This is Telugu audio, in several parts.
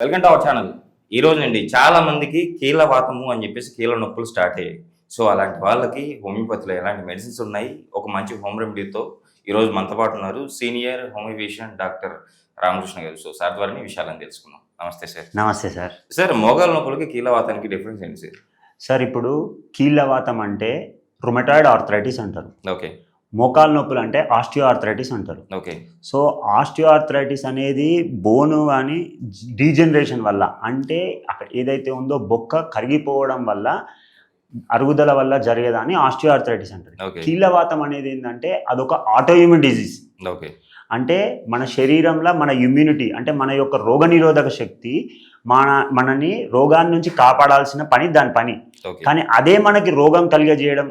వెల్కమ్ టు అవర్ ఛానల్ ఈ రోజు నుండి చాలా మందికి కీళ్ళ వాతము అని చెప్పేసి కీళ్ళ నొప్పులు స్టార్ట్ అయ్యాయి. సో అలాంటి వాళ్ళకి హోమియోపతిలో ఎలాంటి మెడిసిన్స్ ఉన్నాయి? ఒక మంచి హోమ్ రెమెడీతో ఈరోజు మనతో పాటు ఉన్నారు సీనియర్ హోమియోపేషియన్ డాక్టర్ రామకృష్ణ గారు. సో సార్ ద్వారా విషయాలను తెలుసుకుందాం. నమస్తే సార్. నమస్తే సార్. సార్ మోగాల నొప్పులకి కీళ్ళ వాతానికి డిఫరెన్స్ ఏంటి సార్? సార్ ఇప్పుడు కీళ్ళవాతం అంటే రుమటాయిడ్ ఆర్థరైటిస్ అంటారు. ఓకే. మోకాల నొప్పులు అంటే ఆస్టియో ఆర్థరైటిస్ అంటారు. ఓకే. సో ఆస్టియో ఆర్థరైటిస్ అనేది బోను కానీ డీజనరేషన్ వల్ల అంటే అక్కడ ఏదైతే ఉందో బొక్క కరిగిపోవడం వల్ల అరుగుదల వల్ల జరిగేదాన్ని ఆస్టియో ఆర్థరైటిస్ అంటారు కీళ్ళవాతం అనేది ఏంటంటే అదొక ఆటోఇమ్యూన్ డిజీజ్. ఓకే. అంటే మన శరీరంలో మన ఇమ్యూనిటీ అంటే మన యొక్క రోగనిరోధక శక్తి మన మనని రోగాన్ని నుంచి కాపాడాల్సిన పని దాని పని. కానీ అదే మనకి రోగం కలిగజేయడం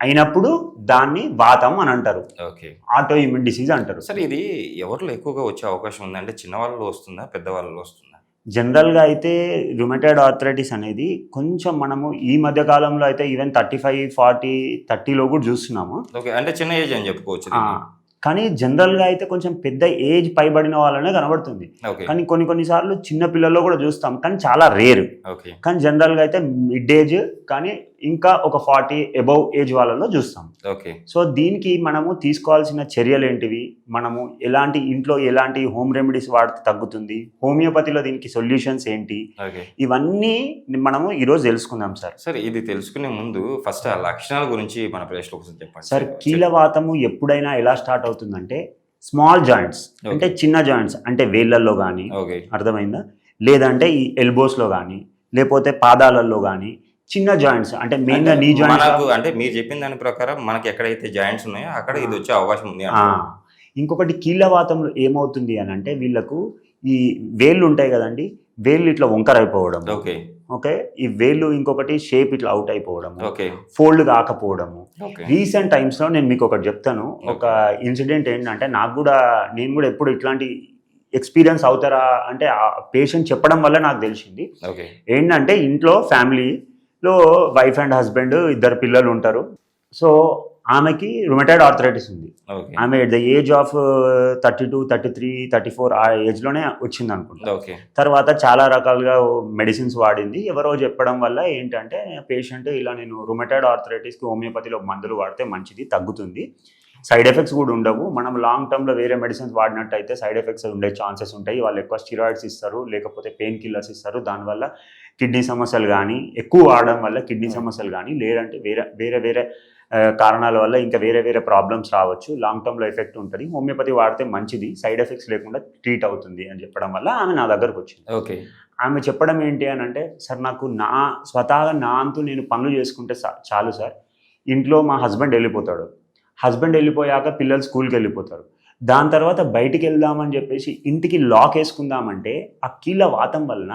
అయినప్పుడు దాన్ని వాతం అని అంటారు. ఓకే. ఆటో ఇమ్యూన్ డిసీజ్ అంటారు. సార్ ఇది ఎవరిలో ఎక్కువగా వచ్చే అవకాశం ఉంది అంటే చిన్న వాళ్ళలో వస్తుందా పెద్ద వాళ్ళలో వస్తుందా? జనరల్గా అయితే రుమటైడ్ ఆర్థరైటిస్ అనేది కొంచెం మనము ఈ మధ్య కాలంలో అయితే ఈవెన్ థర్టీ ఫైవ్ ఫార్టీ థర్టీలో కూడా చూస్తున్నాము. ఓకే అంటే చిన్న ఏజ్ అని చెప్పుకోవచ్చు కానీ జనరల్గా అయితే కొంచెం పెద్ద ఏజ్ పైబడిన వాళ్ళనే కనబడుతుంది. ఓకే. కానీ కొన్ని కొన్నిసార్లు చిన్న పిల్లల్లో కూడా చూస్తాం కానీ చాలా రేరు. ఓకే. కానీ జనరల్గా అయితే మిడ్ ఏజ్ కానీ ఇంకా ఒక ఫార్టీ అబౌవ్ ఏజ్ వాళ్ళలో చూస్తాం. ఓకే. సో దీనికి మనము తీసుకోవాల్సిన చర్యలు ఏంటివి? మనము ఎలాంటి ఇంట్లో ఎలాంటి హోమ్ రెమెడీస్ వాడితే తగ్గుతుంది? హోమియోపతిలో దీనికి సొల్యూషన్స్ ఏంటి? ఇవన్నీ మనము ఈరోజు తెలుసుకుందాం సార్. సార్ ఇది తెలుసుకునే ముందు ఫస్ట్ ఆ లక్షణాల గురించి మన ఒకసారి చెప్పండి సార్ కీలవాతము ఎప్పుడైనా ఎలా స్టార్ట్ అవుతుందంటే స్మాల్ జాయింట్స్ అంటే చిన్న జాయింట్స్ అంటే వేళ్ళల్లో కానీ అర్థమైందా? లేదంటే ఈ ఎల్బోస్లో కానీ లేకపోతే పాదాలలో కానీ చిన్న జాయింట్స్ అంటే మెయిన్గా నీ మనకు జాయింట్స్ అంటే మీరు చెప్పిన దాని ప్రకారం మనకి ఎక్కడైతే జాయింట్స్ ఉన్నాయో అక్కడ ఇది వచ్చే అవకాశం ఉంది. ఇంకొకటి కీళ్ళవాతంలో ఏమవుతుంది అని అంటే వీళ్ళకు ఈ వేళ్ళు ఉంటాయి కదండి వేళ్ళు ఇట్లా వంకర అయిపోవడం ఓకే. ఓకే? ఈ వేళ్ళు ఇంకొకటి షేప్ ఇట్లా అవుట్ అయిపోవడం ఓకే. ఫోల్డ్ కాకపోవడము. రీసెంట్ టైమ్స్లో నేను మీకు ఒకటి చెప్తాను. ఒక ఇన్సిడెంట్ ఏంటంటే నాకు కూడా నేను కూడా ఎప్పుడు ఇట్లాంటి ఎక్స్పీరియన్స్ అవుతారా అంటే ఆ పేషెంట్ చెప్పడం వల్ల నాకు తెలిసింది. ఏంటంటే ఇంట్లో ఫ్యామిలీలో వైఫ్ అండ్ హస్బెండ్ ఇద్దరు పిల్లలు ఉంటారు. సో ఆమెకి రుమటైడ్ ఆర్థరైటిస్ ఉంది. ఆమె at the age of thirty two thirty three thirty four ఆ ఏజ్లోనే వచ్చింది అనుకుంటా. తర్వాత చాలా రకాలుగా మెడిసిన్స్ వాడింది. ఎవరో చెప్పడం వల్ల ఏంటంటే పేషెంట్ ఇలా నేను రుమటైడ్ ఆర్థరైటిస్కి హోమియోపతిలో మందులు వాడితే మంచిది తగ్గుతుంది. సైడ్ ఎఫెక్ట్స్ కూడా ఉండవు. మనం లాంగ్ టర్మ్లో వేరే మెడిసిన్స్ వాడినట్టయితే సైడ్ ఎఫెక్ట్స్ ఉండే ఛాన్సెస్ ఉంటాయి. వాళ్ళు ఎక్కువ స్టిరాయిడ్స్ ఇస్తారు లేకపోతే పెయిన్ కిల్లర్స్ ఇస్తారు. దానివల్ల కిడ్నీ సమస్యలు కానీ ఎక్కువ వాడడం వల్ల కిడ్నీ సమస్యలు కానీ లేదంటే వేరే వేరే వేరే కారణాల వల్ల ఇంకా వేరే వేరే ప్రాబ్లమ్స్ రావచ్చు. లాంగ్ టర్మ్లో ఎఫెక్ట్ ఉంటుంది. హోమియోపతి వాడితే మంచిది. సైడ్ ఎఫెక్ట్స్ లేకుండా ట్రీట్ అవుతుంది అని చెప్పడం వల్ల ఆమె నా దగ్గరకు వచ్చింది. ఓకే. ఆమె చెప్పడం ఏంటి అని అంటే సార్ నాకు నా స్వతహాగా నా అంతు నేను పనులు చేసుకుంటే చాలు సార్. ఇంట్లో మా హస్బెండ్ వెళ్ళిపోతాడు. హస్బెండ్ వెళ్ళిపోయాక పిల్లలు స్కూల్కి వెళ్ళిపోతారు. దాని తర్వాత బయటికి వెళ్దామని చెప్పేసి ఇంటికి లాక్ వేసుకుందామంటే ఆ కీళ్ళ వాతం వలన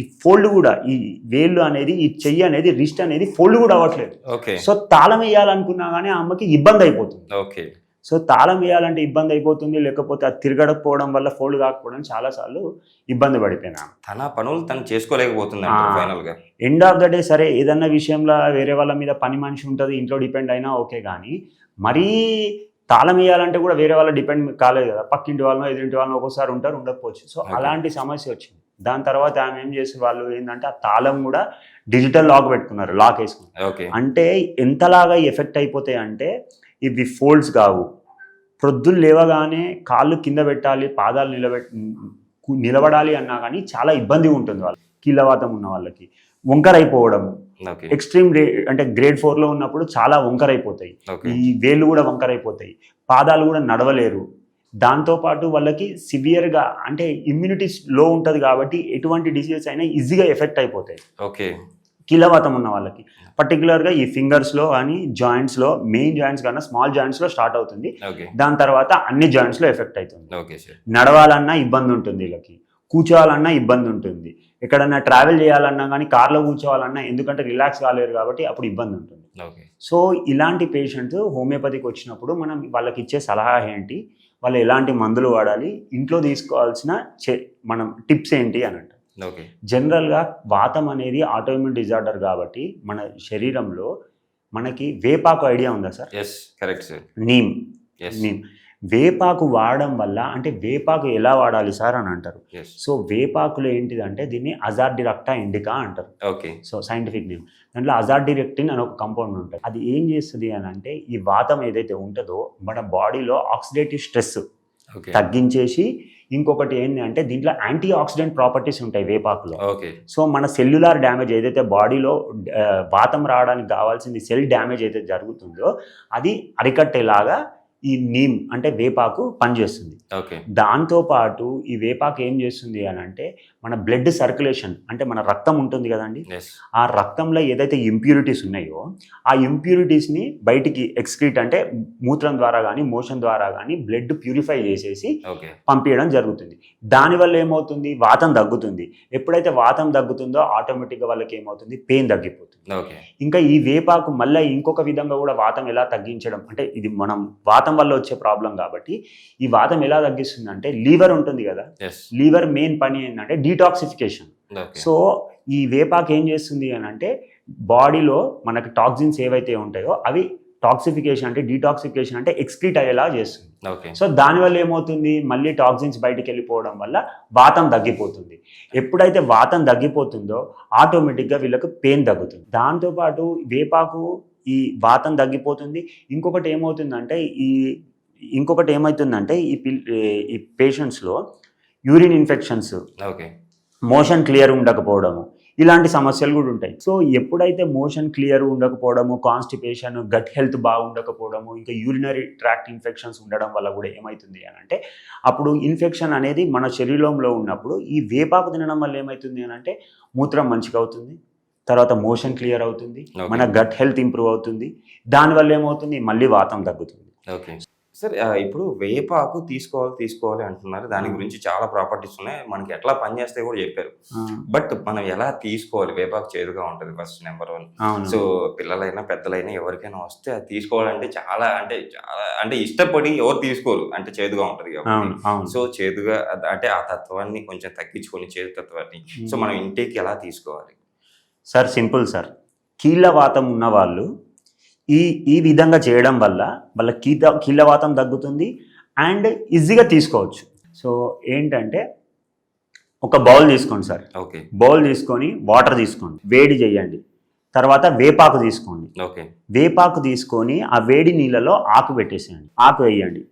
ఈ ఫోల్డ్ కూడా ఈ వేళ్ళు అనేది ఈ చెయ్యి అనేది రిస్ట్ అనేది ఫోల్డ్ కూడా అవ్వట్లేదు. ఓకే. సో తాళం వేయాలనుకున్నా కానీ ఆ అమ్మకి ఇబ్బంది అయిపోతుంది. ఓకే. సో తాళం వేయాలంటే ఇబ్బంది అయిపోతుంది లేకపోతే అది తిరగడకపోవడం వల్ల ఫోల్డ్ కాకపోవడం చాలాసార్లు ఇబ్బంది పడిపోయినా. తన పనులు తను చేసుకోలేకపోతుంది ఎండ్ ఆఫ్ ద డే సరే ఏదన్నా విషయంలో వేరే వాళ్ళ మీద పని మనిషి ఉంటుంది ఇంట్లో డిపెండ్ అయినా ఓకే కానీ మరీ తాళం వేయాలంటే కూడా వేరే వాళ్ళ డిపెండ్ కాలేదు కదా. పక్కింటి వాళ్ళనో ఎదురింటి వాళ్ళనో ఒక్కోసారి ఉంటారు ఉండకపోవచ్చు. సో. అలాంటి సమస్య వచ్చింది. దాని తర్వాత ఆమె ఏం చేసి వాళ్ళు ఏంటంటే ఆ తాళం కూడా డిజిటల్ లాక్ పెట్టుకున్నారు లాక్ వేసుకున్నారు. ఓకే అంటే ఎంతలాగా ఎఫెక్ట్ అయిపోతాయి అంటే ఇవి ఫోల్డ్స్ కావు. ప్రొద్దులు లేవగానే కాళ్ళు కింద పెట్టాలి పాదాలు నిలబెట్ నిలబడాలి అన్నా కానీ చాలా ఇబ్బంది ఉంటుంది వాళ్ళకి. కీళ్ళవాతం ఉన్న వాళ్ళకి. వంకర అయిపోవడం ఓకే ఎక్స్ట్రీమ్ అంటే గ్రేడ్ ఫోర్లో ఉన్నప్పుడు చాలా వంకర అయిపోతాయి ఓకే. ఈ వేళ్ళు కూడా వంకర అయిపోతాయి పాదాలు కూడా నడవలేరు. దాంతోపాటు వాళ్ళకి సివియర్గా అంటే ఇమ్యూనిటీ లో ఉంటుంది కాబట్టి ఎటువంటి డిసీజెస్ అయినా ఈజీగా ఎఫెక్ట్ అయిపోతాయి. ఓకే. కీలవాతం ఉన్న వాళ్ళకి. పర్టికులర్గా ఈ ఫింగర్స్లో కానీ జాయింట్స్లో మెయిన్ జాయింట్స్ కన్నా స్మాల్ జాయింట్స్లో స్టార్ట్ అవుతుంది. దాని తర్వాత అన్ని జాయింట్స్లో ఎఫెక్ట్ అవుతుంది. నడవాలన్నా ఇబ్బంది ఉంటుంది వీళ్ళకి. కూర్చోవాలన్నా ఇబ్బంది ఉంటుంది. ఎక్కడన్నా ట్రావెల్ చేయాలన్నా కానీ కార్లో కూర్చోవాలన్నా ఎందుకంటే రిలాక్స్ కాలేరు కాబట్టి అప్పుడు ఇబ్బంది ఉంటుంది. ఓకే. సో ఇలాంటి పేషెంట్స్ హోమియోపతికి వచ్చినప్పుడు మనం వాళ్ళకి ఇచ్చే సలహా ఏంటి? వాళ్ళు ఎలాంటి మందులు వాడాలి? ఇంట్లో తీసుకోవాల్సిన చే- మనం టిప్స్ ఏంటి అని అంటారు. జనరల్గా వాతం అనేది ఆటోఇమ్యూన్ డిజార్డర్ కాబట్టి మన శరీరంలో మనకి వేపాకు ఐడియా ఉందా sir? Yes correct sir neem. Neem. వేపాకు వాడడం వల్ల అంటే వేపాకు ఎలా వాడాలి సార్ అని అంటారు. సో వేపాకులో ఏంటిదంటే దీన్ని అజార్డిరక్టా ఇండికా అంటారు. ఓకే. So scientific name. దాంట్లో అజార్డిరెక్టిన్ అని ఒక కంపౌండ్ ఉంటుంది. అది ఏం చేస్తుంది అని అంటే ఈ వాతం ఏదైతే ఉంటుందో మన బాడీలో ఆక్సిడేటివ్ స్ట్రెస్ ఓకే. తగ్గించేసి ఇంకొకటి ఏంటి అంటే దీంట్లో యాంటీ ఆక్సిడెంట్ ప్రాపర్టీస్ ఉంటాయి వేపాకులో. ఓకే. సో మన సెల్యులార్ డ్యామేజ్ ఏదైతే బాడీలో వాతం రావడానికి కావాల్సింది సెల్ డ్యామేజ్ అయితే జరుగుతుందో అది అరికట్టేలాగా ఈ నీమ్ అంటే వేపాకు పనిచేస్తుంది. ఓకే. దాంతోపాటు ఈ వేపాకు ఏం చేస్తుంది అని అంటే మన బ్లడ్ సర్క్యులేషన్ అంటే మన రక్తం ఉంటుంది కదండి. ఆ రక్తంలో ఏదైతే ఇంప్యూరిటీస్ ఉన్నాయో ఆ ఇంప్యూరిటీస్ని బయటికి ఎక్స్క్రీట్ అంటే మూత్రం ద్వారా కానీ మోషన్ ద్వారా కానీ బ్లడ్ ప్యూరిఫై చేసేసి పంపించడం జరుగుతుంది. దానివల్ల ఏమవుతుంది? వాతం తగ్గుతుంది. ఎప్పుడైతే వాతం తగ్గుతుందో ఆటోమేటిక్గా వాళ్ళకి ఏమవుతుంది? పెయిన్ తగ్గిపోతుంది. ఇంకా ఈ వేపాకు మళ్ళీ ఇంకొక విధంగా కూడా వాతం ఎలా తగ్గించడం అంటే ఇది మనం వాతం వల్ల వచ్చే ప్రాబ్లం కాబట్టి ఈ వాతం ఎలా తగ్గిస్తుంది అంటే లీవర్ ఉంటుంది కదా? లీవర్ మెయిన్ పని ఏంటంటే డీటాక్సిఫికేషన్. సో ఈ వేపాకు ఏం చేస్తుంది అని అంటే బాడీలో మనకి టాక్సిన్స్ ఏవైతే ఉంటాయో అవి టాక్సిఫికేషన్ అంటే డీటాక్సిఫికేషన్ అంటే ఎక్స్క్రీట్ అయ్యేలా చేస్తుంది. సో దానివల్ల ఏమవుతుంది? మళ్ళీ టాక్సిన్స్ బయటికి వెళ్ళిపోవడం వల్ల వాతం తగ్గిపోతుంది. ఎప్పుడైతే వాతం తగ్గిపోతుందో ఆటోమేటిక్గా వీళ్ళకి పెయిన్ తగ్గుతుంది. దాంతోపాటు వేపాకు ఈ వాతం తగ్గిపోతుంది. ఇంకొకటి ఏమవుతుందంటే ఈ ఇంకొకటి ఏమవుతుందంటే ఈ పిల్ ఈ పేషెంట్స్లో urine infections okay. Motion clear ఉండకపోవడము ఇలాంటి సమస్యలు కూడా ఉంటాయి. సో ఎప్పుడైతే మోషన్ క్లియర్ ఉండకపోవడము కాన్స్టిపేషన్ గట్ హెల్త్ బాగుండకపోవడము ఇంకా యూరినరీ ట్రాక్ట్ ఇన్ఫెక్షన్స్ ఉండడం వల్ల కూడా ఏమవుతుంది అని అంటే అప్పుడు ఇన్ఫెక్షన్ అనేది మన శరీరంలో ఉన్నప్పుడు ఈ వేపాకు తినడం వల్ల ఏమవుతుంది అని అంటే మూత్రం మంచిగా అవుతుంది. తర్వాత మోషన్ క్లియర్ అవుతుంది. మన గట్ హెల్త్ ఇంప్రూవ్ అవుతుంది. దానివల్ల ఏమవుతుంది? మళ్ళీ వాతం తగ్గుతుంది. ఓకే సార్ ఇప్పుడు వేపాకు తీసుకోవాలి తీసుకోవాలి అంటున్నారు. దాని. గురించి చాలా ప్రాపర్టీస్ ఉన్నాయి. మనకి ఎట్లా పనిచేస్తాయి కూడా చెప్పారు. బట్ మనం ఎలా తీసుకోవాలి? వేపాకు చేదుగా ఉంటుంది ఫస్ట్ నెంబర్ వన్. సో పిల్లలైనా పెద్దలైనా ఎవరికైనా వస్తే అది తీసుకోవాలంటే చాలా అంటే చాలా అంటే ఇష్టపడి ఎవరు తీసుకోరు. అంటే చేదుగా ఉంటుంది కాబట్టి. సో చేదుగా అంటే ఆ తత్వాన్ని కొంచెం తగ్గించుకొని చేదు తత్వాన్ని. సో మనం ఇంటికి ఎలా తీసుకోవాలి? Sir simple sir. కీళ్ళవాతం ఉన్న వాళ్ళు ఈ ఈ విధంగా చేయడం వల్ల వాళ్ళ కీత కీళ్ళవాతం తగ్గుతుంది అండ్ ఈజీగా తీసుకోవచ్చు. సో ఏంటంటే ఒక బౌల్ తీసుకోండి సార్. ఓకే. బౌల్ తీసుకొని వాటర్ తీసుకోండి. వేడి చేయండి. తర్వాత వేపాకు తీసుకోండి. ఓకే. వేపాకు తీసుకొని ఆ వేడి నీళ్ళలో ఆకు పెట్టేసేయండి. ఆకు వేయండి.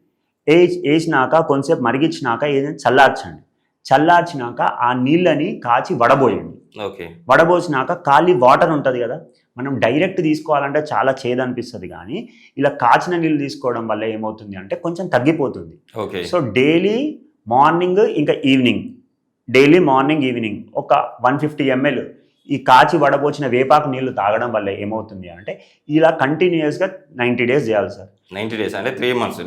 వేసినాక కొంచెంసేపు మరిగించినాక ఏదైనా చల్లార్చండి. చల్లార్చినాక ఆ నీళ్ళని కాచి వడబోయండి. ఓకే. వడబోసినాక ఖాళీ వాటర్ ఉంటుంది కదా మనం డైరెక్ట్ తీసుకోవాలంటే చాలా చేదు అనిపిస్తుంది కానీ ఇలా కాచిన నీళ్ళు తీసుకోవడం వల్ల ఏమవుతుంది అంటే కొంచెం తగ్గిపోతుంది. ఓకే. సో డైలీ మార్నింగ్ ఇంకా ఈవినింగ్ డైలీ మార్నింగ్ ఈవినింగ్ ఒక వన్ ఫిఫ్టీ ఎంఎల్ ఈ కాచి వడబోచిన వేపాకు నీళ్ళు తాగడం వల్ల ఏమవుతుంది అంటే ఇలా కంటిన్యూస్గా నైంటీ డేస్ చేయాలి సార్. నైన్టీ డేస్ అంటే త్రీ మంత్స్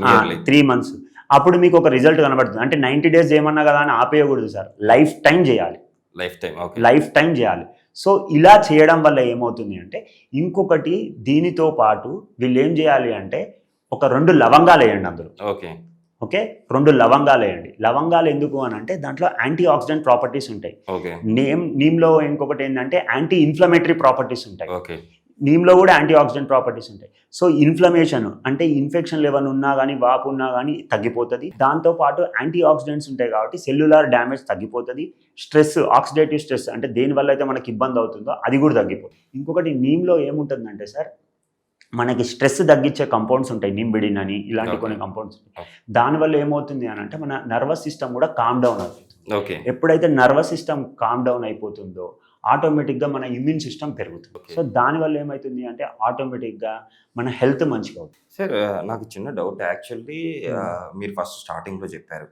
త్రీ మంత్స్. అప్పుడు మీకు ఒక రిజల్ట్ కనబడుతుంది. అంటే నైంటీ డేస్ ఏమన్నా కదా అని ఆపేయకూడదు సార్. లైఫ్ టైం చేయాలి. Life time okay life time చేయాలి. సో ఇలా చేయడం వల్ల ఏమవుతుంది అంటే ఇంకొకటి దీనితో పాటు వీళ్ళు ఏం చేయాలి అంటే ఒక రెండు లవంగాలు వేయండి అందులో. Okay okay? రెండు లవంగాలు వేయండి. లవంగాలు ఎందుకు అని అంటే దాంట్లో యాంటీ ఆక్సిడెంట్ ప్రాపర్టీస్ ఉంటాయి నేమ్ నీమ్లో ఇంకొకటి ఏంటంటే యాంటీ ఇన్ఫ్లమేటరీ ప్రాపర్టీస్ ఉంటాయి. ఓకే నీమ్లో కూడా యాంటీ ఆక్సిడెంట్ ప్రాపర్టీస్ ఉంటాయి. సో ఇన్ఫ్లమేషన్ అంటే ఇన్ఫెక్షన్ లెవెల్ ఉన్నా కానీ వాపు ఉన్నా కానీ తగ్గిపోతుంది. దాంతోపాటు యాంటీ ఆక్సిడెంట్స్ ఉంటాయి కాబట్టి సెల్యులార్ డ్యామేజ్ తగ్గిపోతుంది. స్ట్రెస్ ఆక్సిడేటివ్ స్ట్రెస్ అంటే దేని వల్ల అయితే మనకి ఇబ్బంది అవుతుందో అది కూడా తగ్గిపోతుంది. ఇంకొకటి నీమ్లో ఏముంటుందంటే సార్ మనకి స్ట్రెస్ తగ్గించే కంపౌండ్స్ ఉంటాయి. నింబిడిన్ అని ఇలాంటి. కొన్ని కంపౌండ్స్ ఉంటాయి. దానివల్ల ఏమవుతుంది అని అంటే మన నర్వస్ సిస్టమ్ కూడా కామ్ డౌన్ అవుతుంది ఓకే. ఎప్పుడైతే నర్వస్ సిస్టమ్ కామ్ డౌన్ అయిపోతుందో ఆటోమేటిక్గా మన ఇమ్యూన్ సిస్టమ్ పెరుగుతుంది. సో దానివల్ల ఏమవుతుంది అంటే ఆటోమేటిక్గా మన హెల్త్ మంచిగా అవుతుంది. సార్ నాకు చిన్న డౌట్. యాక్చువల్లీ మీరు ఫస్ట్ స్టార్టింగ్లో చెప్పారు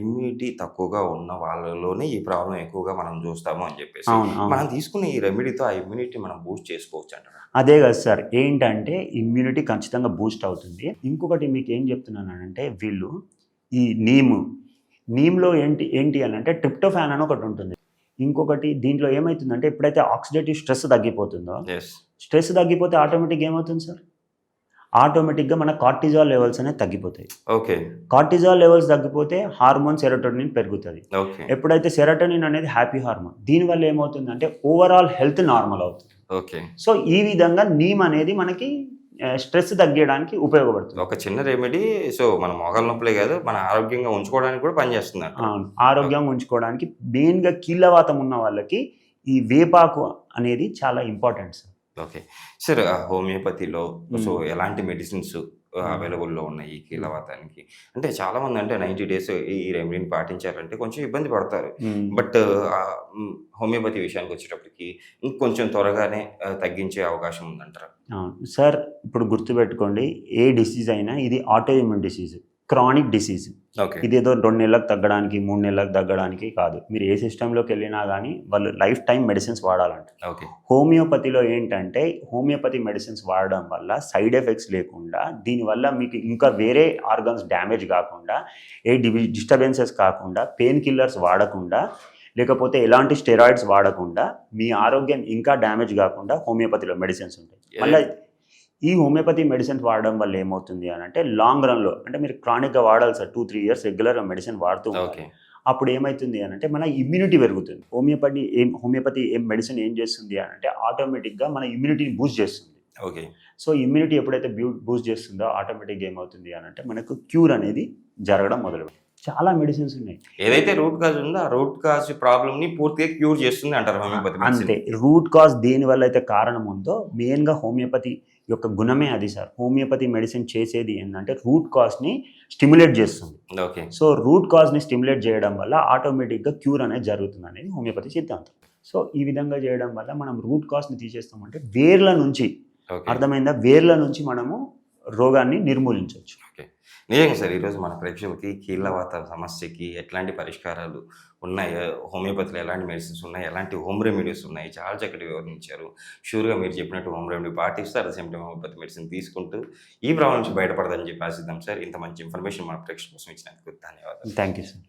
ఇమ్యూనిటీ తక్కువగా ఉన్న వాళ్ళలోనే ఈ ప్రాబ్లం ఎక్కువగా మనం చూస్తాము అని చెప్పేసి. మనం తీసుకునే ఈ రెమెడీతో ఆ ఇమ్యూనిటీ మనం బూస్ట్ చేసుకోవచ్చు అంటారా? అదే కదా సార్. ఏంటంటే ఇమ్యూనిటీ ఖచ్చితంగా బూస్ట్ అవుతుంది. ఇంకొకటి మీకు ఏం చెప్తున్నానంటే వీళ్ళు ఈ నీమ్. నీమ్లో ఏంటి ఏంటి అని అంటే ట్రిప్టోఫాన్ అని ఒకటి ఉంటుంది. ఇంకొకటి దీంట్లో ఏమవుతుందంటే ఎప్పుడైతే ఆక్సిడేటివ్ స్ట్రెస్ తగ్గిపోతుందో స్ట్రెస్ తగ్గిపోతే ఆటోమేటిక్గా ఏమవుతుంది సార్? ఆటోమేటిక్గా మన కార్టిజాల్ లెవెల్స్ అనేవి తగ్గిపోతాయి. ఓకే కార్టిజాల్ లెవెల్స్ తగ్గిపోతే హార్మోన్ సెరోటోనిన్ పెరుగుతుంది. ఎప్పుడైతే సెరోటోనిన్ అనేది హ్యాపీ హార్మోన్ దీనివల్ల ఏమవుతుందంటే ఓవరాల్ హెల్త్ నార్మల్ అవుతుంది. ఓకే సో ఈ విధంగా నీమ్ అనేది మనకి స్ట్రెస్ తగ్గించడానికి ఉపయోగపడుతుంది ఒక చిన్న రెమెడీ సో మన మోకాల నొప్పులే కాదు మన ఆరోగ్యంగా ఉంచుకోవడానికి కూడా పనిచేస్తుంది. అవును. ఆరోగ్యంగా ఉంచుకోవడానికి మెయిన్గా కీళ్ళవాతం ఉన్న వాళ్ళకి ఈ వేపాకు అనేది చాలా ఇంపార్టెంట్ సార్ ఓకే. సార్ హోమియోపతిలో సో. ఎలాంటి మెడిసిన్స్ అవైలబుల్లో ఉన్నాయి కీలవాతానికి? అంటే చాలా మంది అంటే నైంటీ డేస్ ఈ రెమెడీని పాటించాలంటే కొంచెం ఇబ్బంది పడతారు. బట్ హోమియోపతి విషయానికి వచ్చేటప్పటికి ఇంకొంచెం త్వరగానే తగ్గించే అవకాశం ఉందంటారు. సార్ ఇప్పుడు గుర్తుపెట్టుకోండి ఏ డిసీజ్ అయినా ఇది autoimmune disease. Chronic disease. Okay. ఇది ఏదో రెండు నెలలకు తగ్గడానికి మూడు నెలలకు తగ్గడానికి కాదు. మీరు ఏ సిస్టంలోకి వెళ్ళినా కానీ వాళ్ళు లైఫ్ టైం మెడిసిన్స్ వాడాలంట. ఓకే. హోమియోపతిలో ఏంటంటే హోమియోపతి మెడిసిన్స్ వాడడం వల్ల సైడ్ ఎఫెక్ట్స్ లేకుండా దీనివల్ల మీకు ఇంకా వేరే ఆర్గన్స్ డ్యామేజ్ కాకుండా ఏ డిస్టర్బెన్సెస్ కాకుండా పెయిన్ కిల్లర్స్ వాడకుండా లేకపోతే ఎలాంటి స్టెరాయిడ్స్ వాడకుండా మీ ఆరోగ్యం ఇంకా డ్యామేజ్ కాకుండా హోమియోపతిలో మెడిసిన్స్ ఉంటాయి. మళ్ళీ ఈ హోమియోపతి మెడిసిన్స్ వాడడం వల్ల ఏమవుతుంది అని అంటే లాంగ్ రన్లో అంటే మీరు క్రానిక్గా వాడాలి సార్ టూ త్రీ ఇయర్స్ రెగ్యులర్గా మెడిసిన్ వాడుతూ. ఓకే అప్పుడు ఏమవుతుంది అని అంటే మన ఇమ్యూనిటీ పెరుగుతుంది. హోమియోపతి ఏం హోమియోపతి ఏం మెడిసిన్ ఏం చేస్తుంది అని అంటే ఆటోమేటిక్గా మన ఇమ్యూనిటీని బూస్ట్ చేస్తుంది. ఓకే సో ఇమ్యూనిటీ ఎప్పుడైతే బూస్ట్ చేస్తుందో ఆటోమేటిక్గా ఏమవుతుంది అని అంటే మనకు క్యూర్ అనేది జరగడం మొదలు చాలా మెడిసిన్స్ ఉన్నాయి. ఏదైతే రూట్ కాజ్ ఉందో ఆ రూట్ కాజ్ ప్రాబ్లమ్ని పూర్తిగా క్యూర్ చేస్తుంది అంటారు హోమియోపతి అంతే. రూట్ కాజ్ దేని వల్ల అయితే కారణం ఉందో మెయిన్గా హోమియోపతి యొక్క గుణమే అది సార్. హోమియోపతి మెడిసిన్ చేసేది ఏంటంటే రూట్ కాజ్ని స్టిమ్యులేట్ చేస్తుంది. ఓకే. సో రూట్ కాజ్ని స్టిమ్యులేట్ చేయడం వల్ల ఆటోమేటిక్గా క్యూర్ అనేది జరుగుతుంది అనేది హోమియోపతి సిద్ధాంతం. సో ఈ విధంగా చేయడం వల్ల మనం రూట్ కాజ్ని తీసేస్తామంటే వేర్ల నుంచి అర్థమైందా? వేర్ల నుంచి మనము రోగాన్ని నిర్మూలించవచ్చు. నిజంగా సార్ ఈరోజు మన ప్రేక్షకులకి కీళ్ళవాత సమస్యకి ఎట్లాంటి పరిష్కారాలు ఉన్నాయి హోమియోపతిలో ఎలాంటి మెడిసిన్స్ ఉన్నాయి ఎలాంటి హోమ్ రెమెడీస్ ఉన్నాయి చాలా చక్కటి వివరించారు. షూర్గా మీరు చెప్పినట్టు హోమ్ రెమెడీ పాటిస్తూ at same time homeopathy medicine తీసుకుంటూ ఈ ప్రాబ్లం నుంచి బయటపడదని చెప్పి ఆశిద్దాం సార్. ఇంత మంచి ఇన్ఫర్మేషన్ మన ప్రేక్షకుల కోసం ఇచ్చినందుకు ధన్యవాదాలు. Thank you sir.